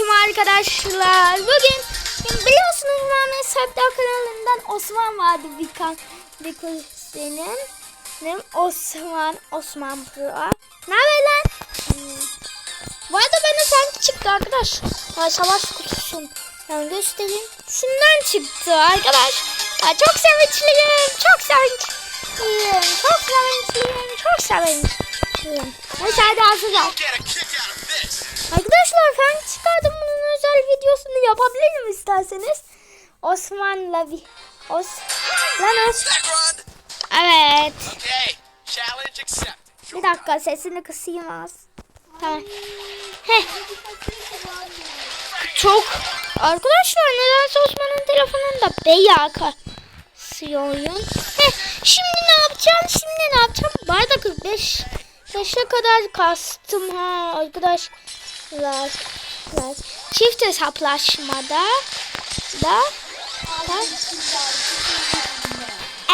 Selamünaleyküm arkadaşlar. Bugün biliyorsunuz Muhammed Sabda kanalından Osman vardı bir kan bir kuzenim. Benim Osman Osman Pro. Ne haber lan? Hmm. Bu arada bana sen çıktı arkadaş. Ya savaş kutusun. Ben göstereyim. Şundan çıktı arkadaş. Ya çok sevinçliyim. Çok sevinçliyim. Çok sevinçliyim. Çok sevinçliyim. Neyse hadi hazır ol. Get a kick out of this. Arkadaşlar ben yapabilirim isterseniz. Osman'la bir Os Lan Os. Evet. Bir dakika sesini kısayım az. Tamam. Heh. Çok Arkadaşlar nedense Osman'ın telefonunda beya kasıyor oyun. Heh. Şimdi ne yapacağım? Şimdi ne yapacağım? Barda 45 5'e kadar kastım ha arkadaşlar. Çift hesaplaşmada da, da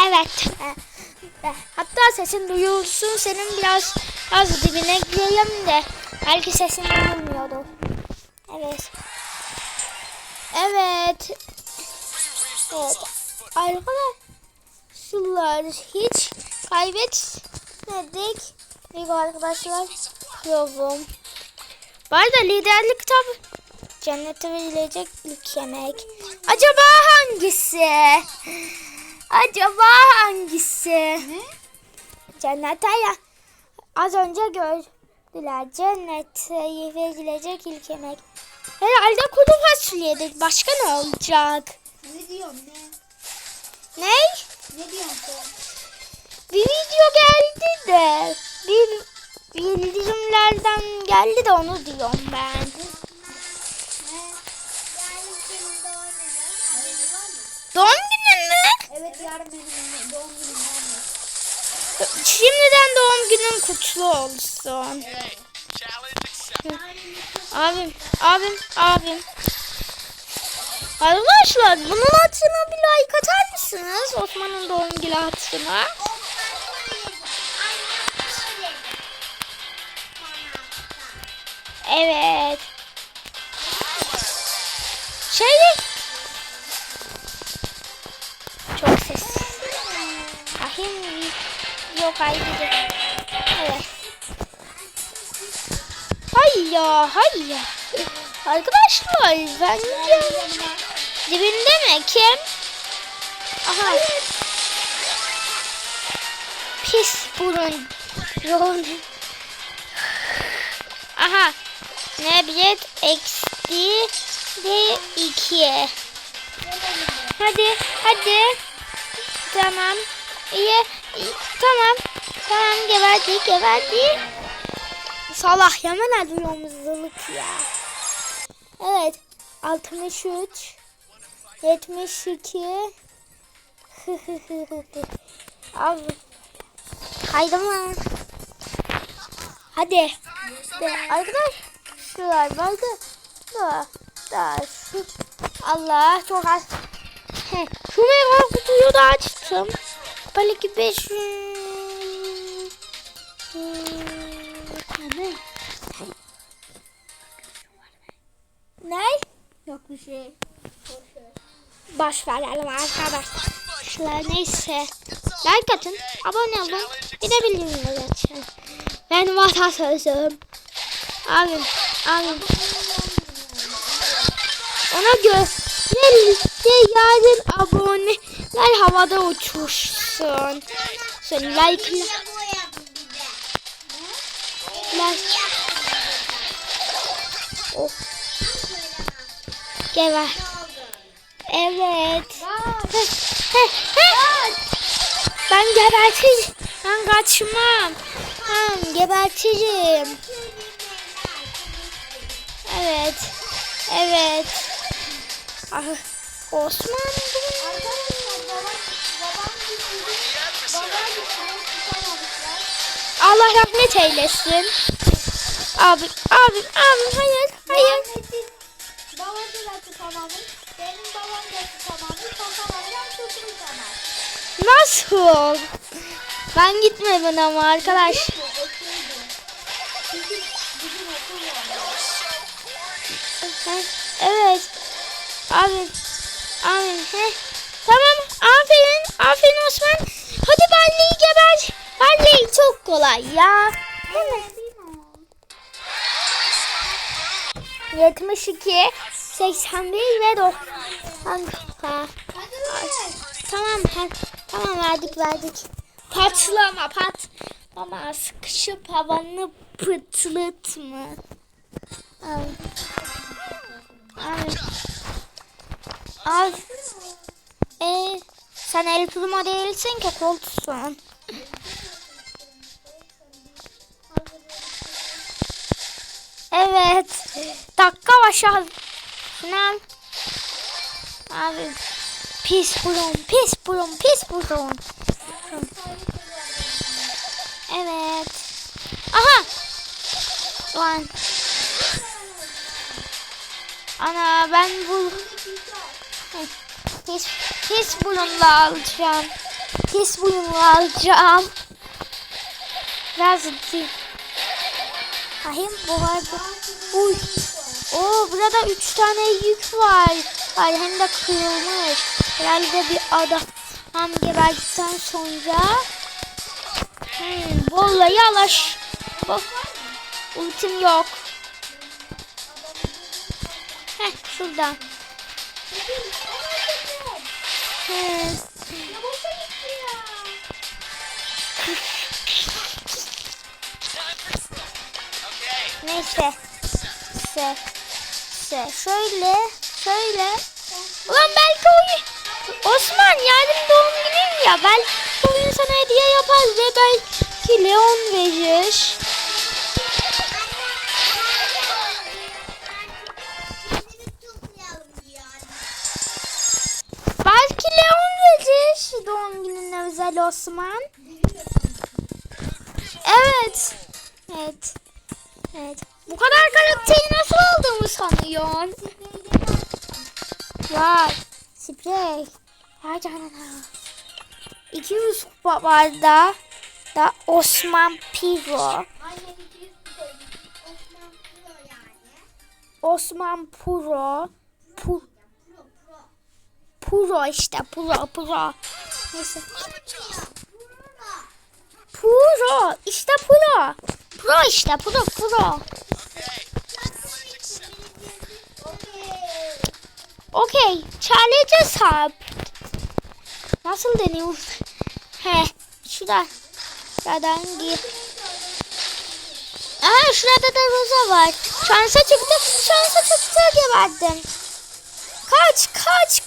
Evet. Hatta sesin duyulsun senin biraz az dibine gireyim de belki sesin duyulmuyordu. Evet. Evet. Evet. Arkadaşlar hiç kaybetmedik. Bir arkadaşlar yolum. Bu arada liderlik tabi cennete verilecek ilk yemek. Acaba hangisi? Acaba hangisi? Cennete ya. Az önce gördüler. Cennete verilecek ilk yemek. Herhalde kuru fasulyedir. Başka ne olacak? Ne diyorsun ne? Ne? Ne diyorsun sen? Bir video geldi de. Bir bildirimlerden geldi de onu diyorum ben. Doğum günün. Mü? Evet yarın benim doğum günüm var? Şimdiden doğum günün kutlu olsun. Accepted. Abim, abim, abim. Arkadaşlar bunun hatırına bir like atar mısınız? Osman'ın doğum günü hatırına. Evet. Şey çok ses. Ahim yok haydi. Evet. Hayya hayya. Arkadaşlar bence dibinde mi kim? Aha. Pis burun. Yoğun. Aha. Nebiyet eksi de iki. Hadi hadi. Tamam. İyi. iyi. Tamam. Tamam geberdi geberdi. Salah Yaman alıyormuzluluk ya. Evet. 63 72 Abi kaydım lan. Hadi. De, arkadaşlar bakın. Da, da, şu, Allah çok az. He, şu meyve kutuyu da açtım. Belki 5 ne? Ne? Yok bir şey. Boş verelim arkadaşlar. Neyse. Like atın, abone olun. Bir de bildirimleri açın. Benim atasözüm. Abim, abim. Ona göre yarın aboneler havada uçuşsun. Sen like, like. Oh. Evet. Ben gebertirim. Ben kaçmam. Ben gebertirim. Evet. Evet. Ah, Osman. Allah rahmet eylesin. Abi, abi, abi, hayır, hayır. Babası da tutamadım. Benim babam da tutamadı. Tutamadım. Tutamadım. Nasıl? Ben gitmedim ama arkadaş. Bizim, bizim okul vardı. Evet. Aferin. Aferin. Tamam. Aferin. Aferin Osman. Hadi Balli'yi geber. Balli çok kolay ya. Hemen. 72, 81 ve 90. Ha. Tamam, tamam verdik verdik. Patlama pat. Ama sıkışıp havanı pıtlatma. Al. Al. Al. E, sen el primo değilsin ki koltusun. Evet. Dakika başa. Final. Abi. Pis burun, pis burun, pis burun. Evet. Aha. Lan. Ana ben bu pis pis burunla alacağım. Pis burunla alacağım. Biraz ciddi. Ahim bu arada. Uy. Oo burada üç tane yük var. Var hem de kırılmış. Herhalde bir adam geberdikten sonra hmm, vallahi alaş. Bak. Ultim yok. Şuradan. Neyse. Se. Se. Şöyle. Şöyle. Ulan belki oyun. Osman yarın doğum günün ya. Belki oyun sana hediye yapar ve belki Leon verir. Verir doğum gününe özel Osman. Evet. Evet. Evet. Bu kadar karakteri nasıl olduğumu sanıyorsun? Vay. Sprey. Vay canına. 200 kupa var da. Da Osman Piro. Osman Puro. Pu Puro işte. Puro. Puro. Neyse. Puro. İşte Puro. Pro işte. Pro. Pro. Okey. Challenge hesap. Nasıl deniyor? He. Şurada. Şuradan gir. Aha şurada da roza var. Şansa çıktı. Şansa çıktı geberdim. Kaç kaç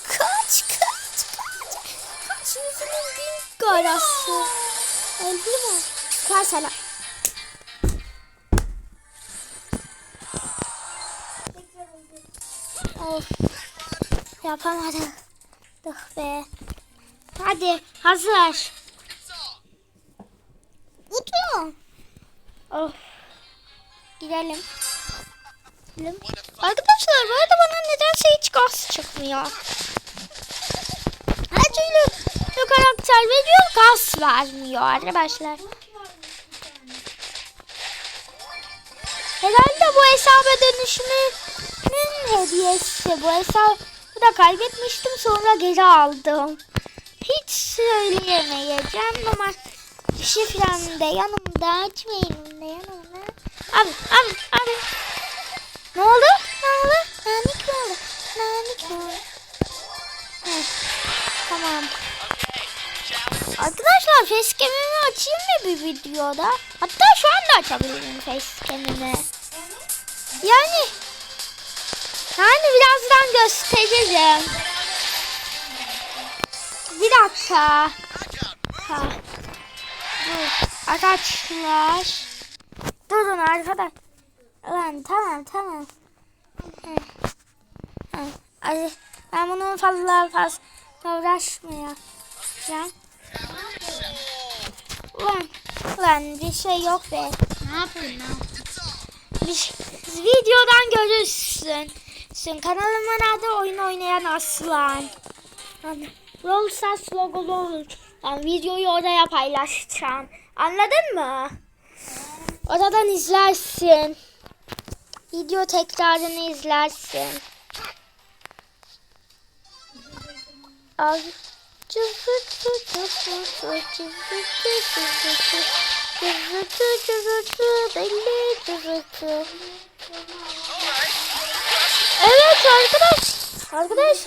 karası. Öldü mü? Kaç sana. Of. Yapamadık. Dıh be. Hadi hazır. Uçuyor. Of. Gidelim. Gidelim. Arkadaşlar bu arada bana nedense hiç gaz çıkmıyor. Her türlü karakter veriyor gaz vermiyor arkadaşlar. Herhalde bu hesaba dönüşümünün hediyesi. Bu hesabı da kaybetmiştim sonra geri aldım. Hiç söyleyemeyeceğim ama şifrem de yanımda. Açmayayım da yanımda. Abi abi abi. Ne oldu? Ne oldu? Nanik ne oldu? Arkadaşlar facecam'imi açayım mı bir videoda? Hatta şu anda açabilirim facecam'imi. Yani yani birazdan göstereceğim. Bir dakika. Ha. Dur. Arkadaşlar. Durun arkadaş. Lan tamam tamam. Hı. Hı. Ay, Ben bunu fazla fazla uğraşmayacağım. Ulan, ulan bir şey yok be. Ne yapayım ne yapayım? Bir, şey- videodan görürsün. Sen kanalımın adı oyun oynayan aslan. Yani, Brawl Stars logolu olur. Yani videoyu oraya paylaşacağım. Anladın mı? Oradan izlersin. video tekrarını izlersin. Al. Evet arkadaş. Arkadaş.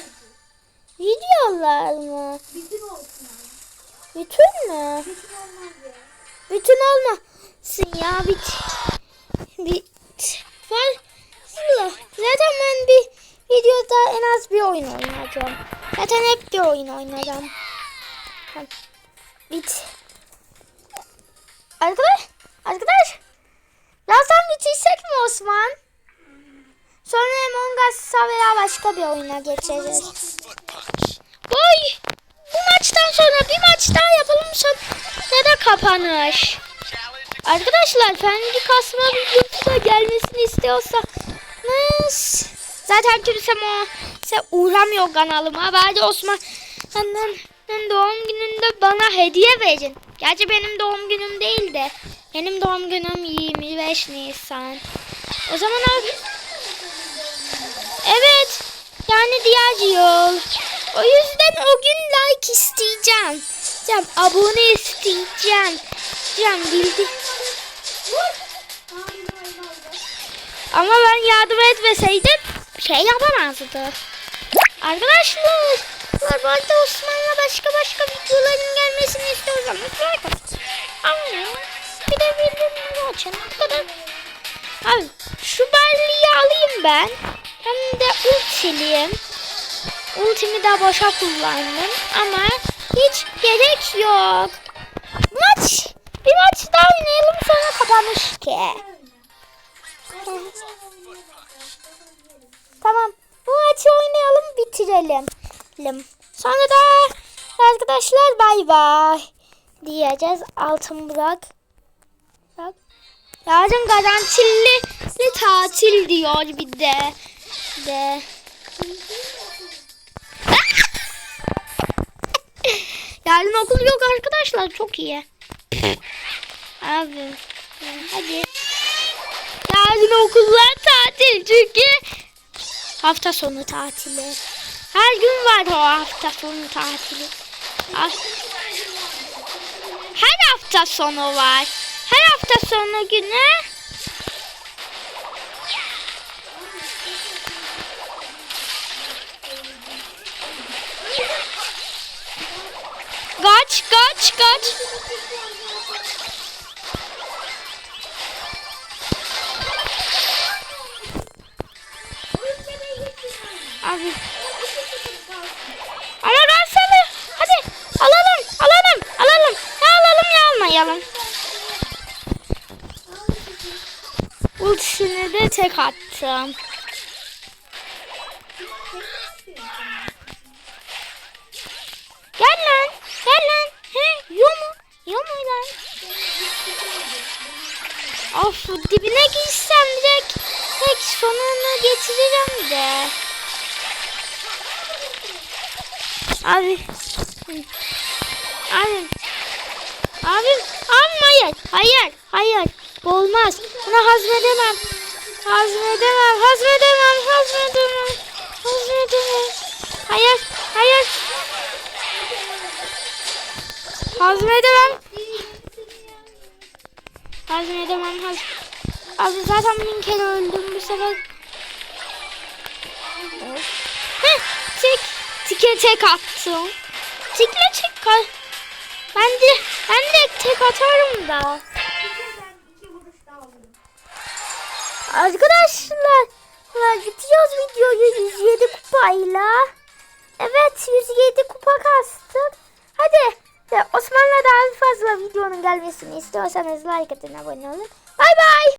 Videolar mı? Bütün mü? Bütün olmaz ya. Ya bit. Bit. Var. Zaten ben bir videoda en az bir oyun oynayacağım. Zaten hep bir oyun. Tamam. Bit. Arkadaş. Arkadaş. Birazdan bitirsek mi Osman? Sonra Among Us'a veya başka bir oyuna geçeceğiz. Boy. Bu maçtan sonra bir maç daha yapalım sonra da. Challenge Arkadaşlar fendi kasma videosu da gelmesini istiyorsanız zaten kimse mo kimse uğramıyor kanalıma. Bari Osman'ın doğum gününde bana hediye verin. Gerçi benim doğum günüm değil de benim doğum günüm 25 Nisan. O zaman abi Evet. Yani diğer yıl. O yüzden o gün like isteyeceğim. Diyeceğim, abone isteyeceğim. Diyeceğim bildi. Ama ben yardım etmeseydim şey yapamazdı. Arkadaşlar. Bu arada Osman'la başka başka videoların gelmesini istiyorsanız like atın. Olun. Bir de bildirimleri açın. Bu kadar. Abi şu balliyi alayım ben. Hem de ultiliyim. Ultimi de boşa kullandım. Ama hiç gerek yok. Maç. Bir maç daha oynayalım sonra kapanış ki. Tamam. Maçı oynayalım bitirelim. Lim. Sonra da arkadaşlar bay bay diyeceğiz. Altın bırak. Bak. Yarın garantili tatil diyor bir de. De. Yarın okul yok arkadaşlar çok iyi. Abi hadi. Yarın okullar tatil çünkü hafta sonu tatili. Her gün var o hafta sonu tatili. Her hafta sonu var. Her hafta sonu günü Kaç kaç kaç. Tek attım. Gel lan. Gel lan. He, yo mu? Yo mu lan? Of dibine girsem direkt tek sonunu getiririm de. Abi. Abi. Abi. Abi hayır. Hayır. Hayır. Olmaz. Bunu hazmedemem. Hazmedemem. Hazmedemem. Hazmedemem. Hazmedemem. Hayır. Hayır. Hazmedemem. Hazmedemem. Haz Abi zaten bin kere öldüm bu sefer. Heh, tek. Tike tek attım. Tikle tek. Ben de, ben de tek atarım da. Arkadaşlar bitiyoruz videoyu 107 kupayla. Evet 107 kupa kastık. Hadi Osman'la daha fazla videonun gelmesini istiyorsanız like atın abone olun. Bay bay.